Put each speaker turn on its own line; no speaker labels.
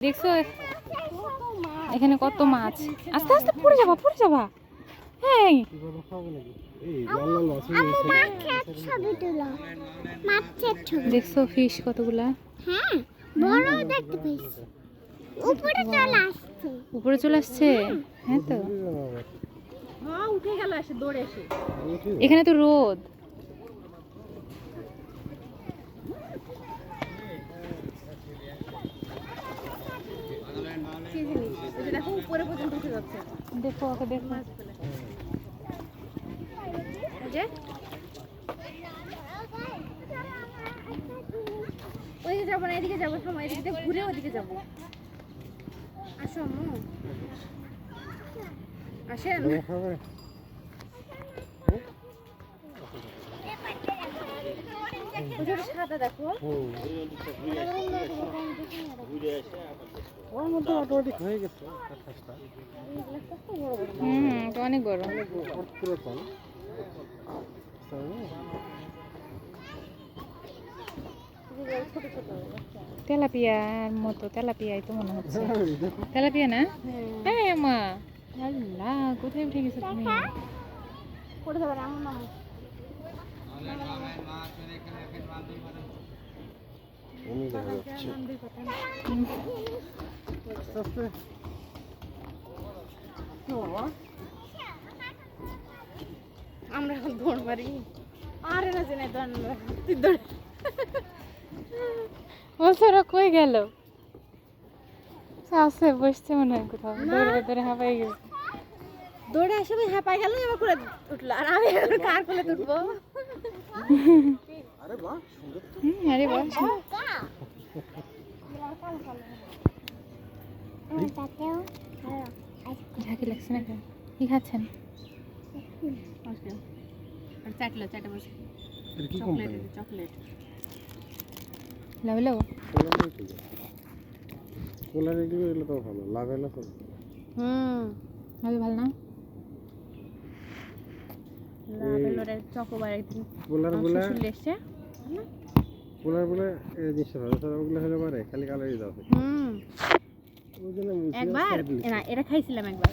দেখছ? এখানে কত মাছ। আস্তে আস্তে পড়ে যাবা পড়ে যাবা। হ্যাঁ
হয়ে
দেখছ ফিশ কতগুলা?
হ্যাঁ উপরে চলে আসছে?
উপরে চলে আসছে হ্যাঁ তো এখানে তো রোদ।
দেখো উপরে পর্যন্ত উঠে যাচ্ছে।
দেখো ওকে দেখো।
যে। ওইদিকে যাব না এদিকে যাব সময় এদিকে ঘুরে ওদিকে যাব। আসো আম্মু। আসেন। সাদা দেখো।
হুম ওর মধ্যে অটোমেটিক হয়ে গেছে। কাজটা
হুম তো অনেক বড়।
তাই না?
তেলাপিয়ার মতো তেলাপিয়াই তো মনে হচ্ছে। তেলাপিয়া না? হ্যাঁ। মা। আল্লাহ কোথায় উঠে গেছো তুমি?
যাবে না আমার মামু
আমি দেখা যাচ্ছে আস্তে। আস্তে
আমরা এখন দৌড় মারি। আরে না জেনে দৌড় তুই দৌড়।
বলছো ওরা কই গেল? আছে বসছে মনে হয় কোথাও। দৌড়ে দৌড়ে হাঁপাই গেছে।
দৌড়ে এসে ওই হ্যাঁ গেল এবার করে উঠল। আর আমি কার কোলে তুলবো
আরে বাহ সুন্দর তো।
হুম আরে বাহ। ঝাঁকি লাগছে না কেন? কি খাচ্ছেন?
আর চাটলো চাটে বসে।
এটা কি
চকলেট চকলেট।
লাভ
তো ভালো লাভ এলো তো
হুম
ভালো ভালো না?
জিনিসটা ভালো ওগুলো হলে পারে খালি কালারই দাও
হুম। একবার? না এটা খাইছিলাম একবার।